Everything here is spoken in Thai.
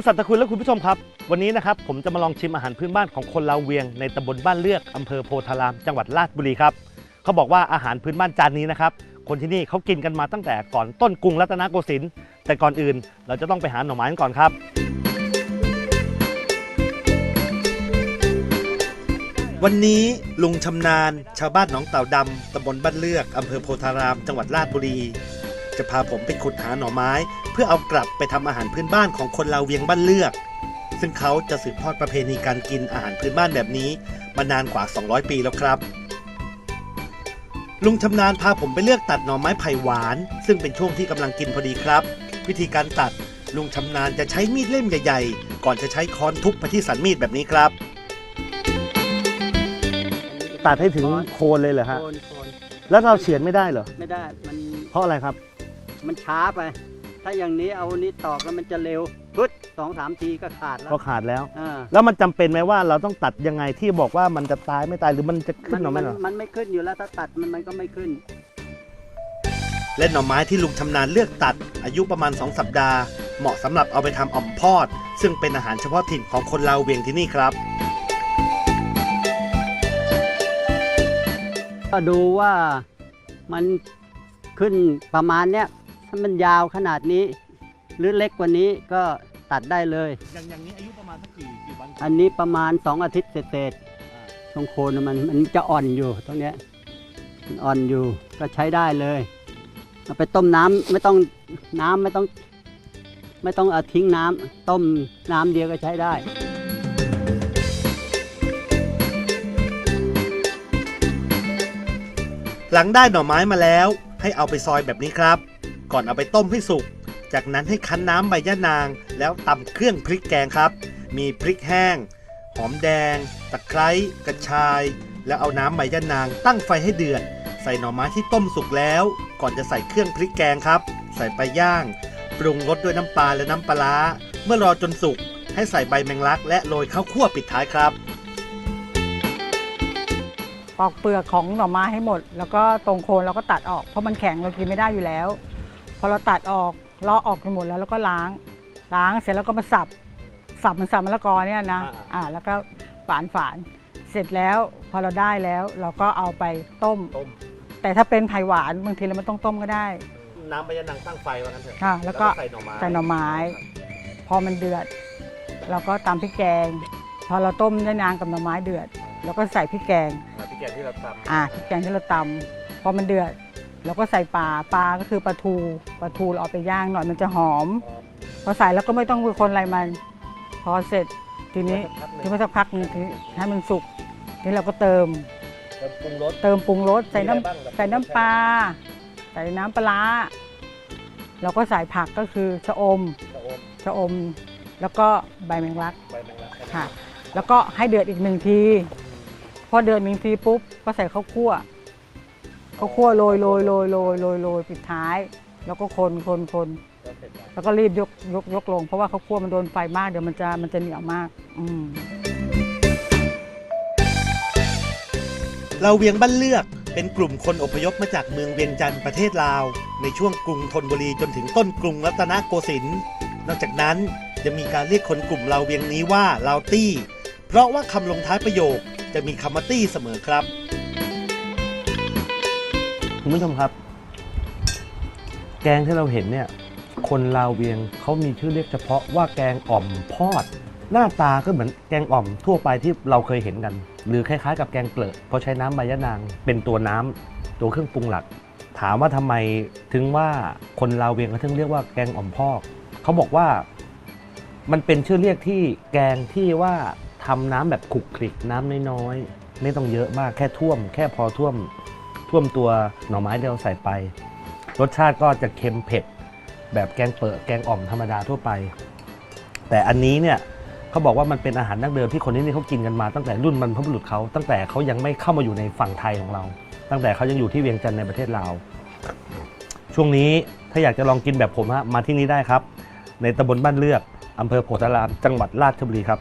คุณสัตย์คุณและคุณผู้ชมครับ วันนี้นะครับผมจะมาลองชิมอาหารพื้นบ้านของคนลาวเวียงในตำบลบ้านเลือกอำเภอโพธาราม จังหวัดราชบุรีครับเขาบอกว่าอาหารพื้นบ้านจานนี้นะครับคนที่นี่เขากินกันมาตั้งแต่ก่อนต้นกรุงรัตนโกสินทร์แต่ก่อนอื่น เราจะต้องไปหาหน่อไม้กันก่อนครับ วันนี้ลุงชำนาญ ชาวบ้านหนองเต่าดำตำบลบ้านเลือกอำเภอโพธาราม จังหวัดราชบุรี จะพาผมไปขุดหาหน่อไม้ เพื่อเอากลับไปทำอาหารพื้นบ้านของคนลาวเวียงบ้านเลือก ซึ่งเขาจะสืบทอดประเพณีการกินอาหารพื้นบ้านแบบนี้มานานกว่า 200 ปีแล้วครับ ลุงชำนาญพาผมไปเลือกตัดหน่อไม้ไผ่หวาน ซึ่งเป็นช่วงที่กำลังกินพอดีครับ วิธีการตัดลุงชำนาญจะใช้มีดเล่มใหญ่ ๆ ก่อนจะใช้ค้อนทุบไปที่สันมีดแบบนี้ครับ ตัดให้ถึงโคนเลยเหรอฮะ โคนโคนแล้วเราเฉือนไม่ได้เหรอ ไม่ได้ มัน เพราะอะไรครับ มันช้าไป ถ้าอย่างนี้เอานี้ตอกแล้วมันจะเร็วปึ๊ดสองสามทีก็ขาดแล้วก็ขาดแล้ว อ่าแล้วมันจำเป็นไหมว่าเราต้องตัดยังไงที่บอกว่ามันจะตายไม่ตายหรือมันจะขึ้นหน่อมัไม่หรอ มันไม่ขึ้นอยู่แล้วถ้าตัดมันมันก็ไม่ขึ้น และหน่อไม้ที่ลุงชำนาญเลือกตัด อายุประมาณ 2 สัปดาห์ เหมาะสำหรับเอาไปทำอ่อมพอด ซึ่งเป็นอาหารเฉพาะถิ่นของคนลาวเวียงที่นี่ครับ ก็ดูว่ามันขึ้นประมาณเนี้ย ถ้ามันยาวขนาดนี้ หรือเล็กกว่านี้ก็ตัดได้เลย อย่างอย่างนี้อายุประมาณสักกี่กี่วันอันนี้ประมาณ 2 อาทิตย์เศษๆตรงโคนมันมันจะอ่อนอยู่ตรงเนี้ยมันอ่อนอยู่ก็ใช้ได้เลยเอาไปต้มน้ำไม่ต้องน้ำไม่ต้อง ไม่ต้องเอาทิ้งน้ำต้มน้ำเดียวก็ใช้ได้ หลังได้หน่อไม้มาแล้ว ให้เอาไปซอยแบบนี้ครับ ก่อนเอาไปต้มให้สุก จากนั้นให้คั้นน้ำใบยะนาง แล้วตำเครื่องพริกแกงครับ มีพริกแห้ง หอมแดง ตะไคร้กระชาย แล้วเอาน้ำใบยะนาง ตั้งไฟให้เดือด ใส่หน่อไม้ที่ต้มสุกแล้ว ก่อนจะใส่เครื่องพริกแกงครับ ใส่ไปย่าง ปรุงรสด้วยน้ำปลาและน้ำปลาร้าเมื่อรอจนสุกให้ใส่ใบแมงลักและโรยข้าวคั่วปิดท้ายครับปอกเปลือกของหน่อไม้ให้หมด แล้วก็ตรงโคนเราก็ตัดออกเพราะมันแข็งเรากินไม่ได้อยู่แล้ว พอเราตัดออกเลาะออกไปหมดแล้วแล้วก็ล้าง ล้างเสร็จแล้วก็มาสับ สับเหมันสับมะละกอเนี่ยนะอ่าอ่าแล้วก็ฝานฝานเสร็จแล้วพอเราได้แล้วเราก็เอาไปต้ม ต้ม แต่ถ้าเป็นไผ่หวานบางทีเราไม่ต้องต้มก็ได้ น้ำใบยะนางตั้งไฟว่างั้นเถอะค่ะแล้วก็ใส่หน่อไม้ใส่หน่อไม้ พอมันเดือด เราก็ตำพริกแกง พอเราต้มได้นานกับหน่อไม้เดือดเราก็ใส่พริกแกงพริกแกงที่เราทำอ่าพริกแกงที่เราตำพอมันเดือด เราก็ใส่ปลาปลาก็คือปลาทูปลาทูเราเอาไปย่างหน่อยมันจะหอม พอใส่แล้วก็ไม่ต้องไปคนอะไรมัน พอเสร็จทีนี้ทีนี้สักพักหนึงทีนี้ให้มันสุกทีนี้เราก็เติม เติมปรุงรส เติมปรุงรสใส่น้มีอะไรบ้างล่ะำใส่น้ำปลาใส่น้ำปลาร้าเราก็ใส่ผักก็คือชะอมกระอมชะอม แล้วก็ใบแมงลักใบแมงลักค่ะ แล้วก็ให้เดือดอีกหนึ่งที พอเดือดหนึ่งทีปุ๊บก็ใส่ข้าวคั่ว ข้าวคั่วโรยโรยโรยโรยโรยโรยปิดท้าย แล้วก็คนคนคนแล้วแล้วก็รีบยกยกยกลง เพราะว่าข้าวคั่วมันโดนไฟมากเดี๋ยวมันจะมันจะเหนียวมาก อืมเราเวียงบ้านเลือกเป็นกลุ่มคนอพยพมาจากเมืองเวียงจันทร์ประเทศลาว ในช่วงกรุงธนบุรีจนถึงต้นกรุงรัตนโกสินทร์นอกจากนั้นจะมีการเรียกคนกลุ่มเราเวียงนี้ว่าลาวตี้ เพราะว่าคำลงท้ายประโยคจะมีคำว่าตี้เสมอครับ คุณผู้ชมครับ แกงที่เราเห็นเนี่ย คนลาวเวียงเขามีชื่อเรียกเฉพาะว่าแกงอ่อมพอด หน้าตาก็เหมือนแกงอ่อมทั่วไปที่เราเคยเห็นกัน หรือคล้ายๆ กับแกงเปลือกเพราะใช้น้ำใบยะนาง เป็นตัวน้ำตัวเครื่องปรุงหลัก ถามว่าทำไมถึงว่าคนลาวเวียงเขาถึงเรียกว่าแกงอ่อมพอกเขาบอกว่ามันเป็นชื่อเรียกที่แกงที่ว่าทำน้ำแบบขลุกคลิกน้ำน้อยๆไม่ต้องเยอะมากแค่ท่วม แค่พอท่วม ท่วมตัวหน่อไม้ที่เราใส่ไป รสชาติก็จะเค็มเผ็ด แบบแกงเปิดแกงอ่อมธรรมดาทั่วไป แต่อันนี้เนี่ยเขาบอกว่ามันเป็นอาหารดั้งเดิมที่คนที่นี่เขากินกันมาตั้งแต่รุ่นบรรพบุรุษเขาตั้งแต่เขายังไม่เข้ามาอยู่ในฝั่งไทยของเรา ตั้งแต่เขายังอยู่ที่เวียงจันทร์ในประเทศลาวช่วงนี้ถ้าอยากจะลองกินแบบผมฮะมาที่นี่ได้ครับ ในตำบลบ้านเลือกอำเภอโพธารามจังหวัดราชบุรีครับ